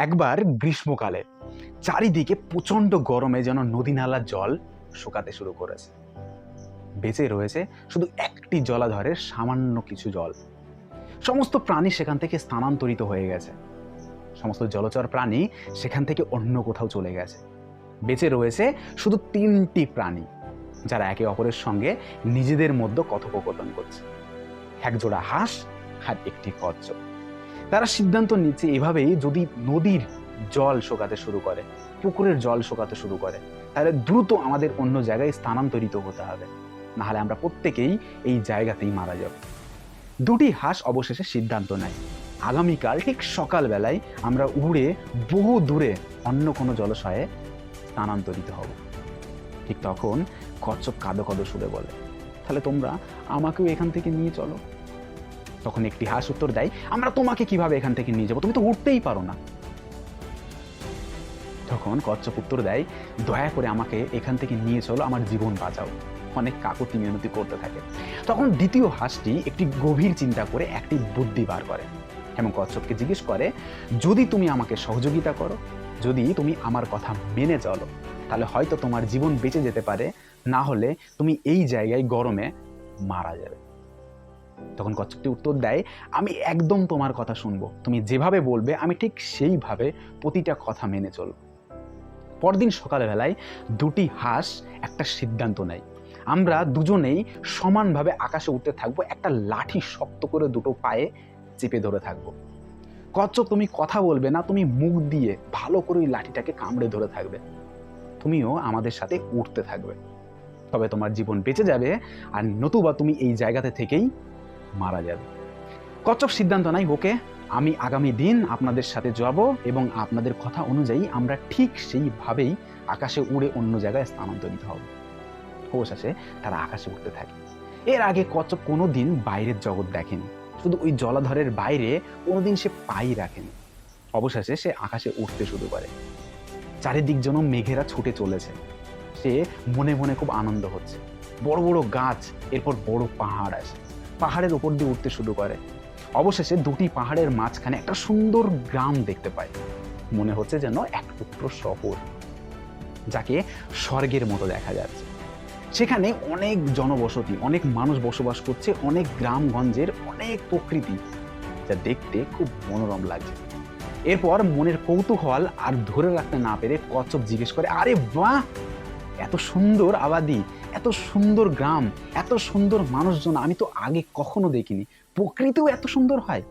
একবার গ্রীষ্মকালে চারিদিকে প্রচণ্ড গরমে যেন নদী নালার জল শুকাতে শুরু করেছে। বেঁচে রয়েছে শুধু একটি জলাধারের সামান্য কিছু জল। সমস্ত প্রাণী সেখান থেকে স্থানান্তরিত হয়ে গেছে। সমস্ত জলচর প্রাণী সেখান থেকে অন্য কোথাও চলে গেছে। বেঁচে রয়েছে শুধু তিনটি প্রাণী, যারা একে অপরের সঙ্গে নিজেদের মধ্যে কথোপকথন করছে। একজোড়া হাঁস আর একটি কচ্ছপ তারা সিদ্ধান্ত নিচ্ছে এভাবেই যদি নদীর জল শোকাতে শুরু করে, পুকুরের জল শোকাতে শুরু করে, তাহলে দ্রুত আমাদের অন্য জায়গায় স্থানান্তরিত হতে হবে। নাহলে আমরা প্রত্যেকেই এই জায়গাতেই মারা যাব। দুটি হাঁস অবশেষে সিদ্ধান্ত নেয়। আগামীকাল ঠিক সকালবেলায় আমরা উড়ে বহু দূরে অন্য কোনো জলাশয়ে স্থানান্তরিত হব। ঠিক তখন কচ্ছপ কাঁদো কাঁদো সুরে বলে, তাহলে তোমরা আমাকেও এখান থেকে নিয়ে চলো। তখন একটি হাঁস উত্তর দেয়, আমরা তোমাকে কীভাবে এখান থেকে নিয়ে যাব? তুমি তো উঠতেই পারো না। তখন কচ্ছপ উত্তর দেয়, দয়া করে আমাকে এখান থেকে নিয়ে চলো, আমার জীবন বাঁচাও। অনেক কাকুতি মিনতি করতে থাকে। তখন দ্বিতীয় হাঁসটি একটি গভীর চিন্তা করে একটি বুদ্ধি বার করে এবং কচ্ছপকে জিজ্ঞেস করে, যদি তুমি আমাকে সহযোগিতা করো, যদি তুমি আমার কথা মেনে চলো, তাহলে হয়তো তোমার জীবন বেঁচে যেতে পারে, না হলে তুমি এই জায়গায় গরমে মারা যাবে। তখন কচ্ছপটি উত্তর দেয়, আমি একদম তোমার কথা শুনব। তুমি যেভাবে বলবে, আমি ঠিক সেইভাবে প্রতিটা কথা মেনে চলব। পরদিন সকালবেলায় দুটি হাঁস একটা সিদ্ধান্ত নেয়। আমরা দুজনেই সমানভাবে আকাশে উঠতে থাকব, একটা লাঠি শক্ত করে দুটো পায়ে চেপে ধরে থাকব। কচ্ছপ, তুমি কথা বলবে না, তুমি মুখ দিয়ে ভালো করে ওই লাঠিটাকে কামড়ে ধরে থাকবে। তুমিও আমাদের সাথে উঠতে থাকবে। তবে তোমার জীবন বেঁচে যাবে, আর নতুবা তুমি এই জায়গাতে থেকেই মারা যাবে। কচ্ছপ সিদ্ধান্ত নাই, ওকে? আমি আগামী দিন আপনাদের সাথে যাব এবং আপনাদের কথা অনুযায়ী আমরা ঠিক সেইভাবেই আকাশে উড়ে অন্য জায়গায় স্থানান্তরিত হব। অবশেষে তারা আকাশে উঠতে থাকে। এর আগে কচ্ছপ কোনো দিন বাইরের জগৎ দেখেনি। শুধু ওই জলাধরের বাইরে কোনোদিন সে পাই রাখেনি। অবশেষে সে আকাশে উঠতে শুরু করে। চারিদিক যেন মেঘেরা ছুটে চলেছে। সে মনে মনে খুব আনন্দ হচ্ছে। বড় বড় গাছ, এরপর বড় পাহাড় আসে। পাহাড়ের ওপর দিয়ে উঠতে শুরু করে। অবশেষে দুটি পাহাড়ের মাঝখানে একটা সুন্দর গ্রাম দেখতে পায় মনে হচ্ছে যেন এক টুকরো শহর, যাকে স্বর্গের মতো দেখা যাচ্ছে। সেখানে অনেক জনবসতি, অনেক মানুষ বসবাস করছে, অনেক গ্রামগঞ্জের অনেক প্রকৃতি, যা দেখতে খুব মনোরম লাগছে। এরপর মনের কৌতূহল আর ধরে রাখতে না পেরে কচ্ছপ জিজ্ঞেস করে, আরে বাহ! এত সুন্দর আবাদি, এত সুন্দর গ্রাম, এত সুন্দর মানুষজন আমি তো আগে কখনো দেখিনি। প্রকৃতিও এত সুন্দর হয়।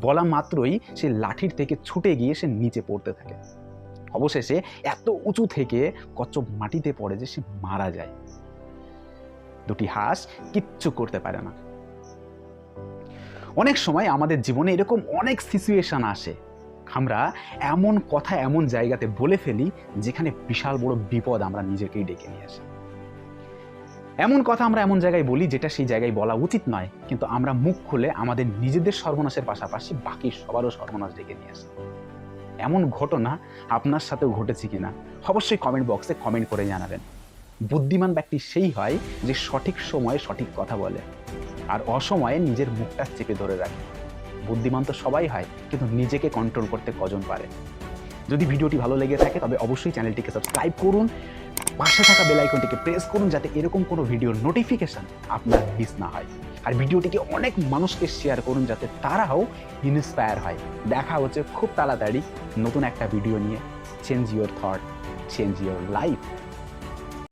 বলা মাত্রই সে লাঠির থেকে ছুটে গিয়ে সে নিচে পড়তে থাকে। অবশেষে এত উঁচু থেকে কচ্ছপ মাটিতে পড়ে যে সে মারা যায়। দুটি হাঁস কিচ্ছু করতে পারে না। অনেক সময় আমাদের জীবনে এরকম অনেক সিচুয়েশন আসে। আমরা এমন কথা এমন জায়গাতে বলে ফেলি যেখানে বিশাল বড় বিপদ আমরা নিজেকেই ডেকে নিয়ে আসি। এমন কথা আমরা এমন জায়গায় বলি যেটা সেই জায়গায় বলা উচিত নয়, কিন্তু আমরা মুখ খুলে আমাদের নিজেদের সর্বনাশের পাশাপাশি বাকি সবারও সর্বনাশ ডেকে নিয়ে আসি। এমন ঘটনা আপনার সাথেও ঘটেছে কিনা, অবশ্যই কমেন্ট বক্সে কমেন্ট করে জানাবেন। বুদ্ধিমান ব্যক্তি সেই হয় যে সঠিক সময়ে সঠিক কথা বলে, আর অসময়ে নিজের মুখটা চেপে ধরে রাখে। বুদ্ধিমান তো সবাই হয়, কিন্তু নিজেকে কন্ট্রোল করতে কজন পারে? যদি ভিডিওটি ভালো লেগে থাকে, তবে অবশ্যই চ্যানেলটিকে সাবস্ক্রাইব করুন, পাশে থাকা বেল আইকনটিকে প্রেস করুন, যাতে এরকম কোনো ভিডিওর নোটিফিকেশন আপনার মিস না হয়। আর ভিডিওটিকে অনেক মানুষকে শেয়ার করুন, যাতে তারাও ইন্সপায়ার হয়। দেখা হচ্ছে খুব তাড়াতাড়ি নতুন একটা ভিডিও নিয়ে। Change your thought change your life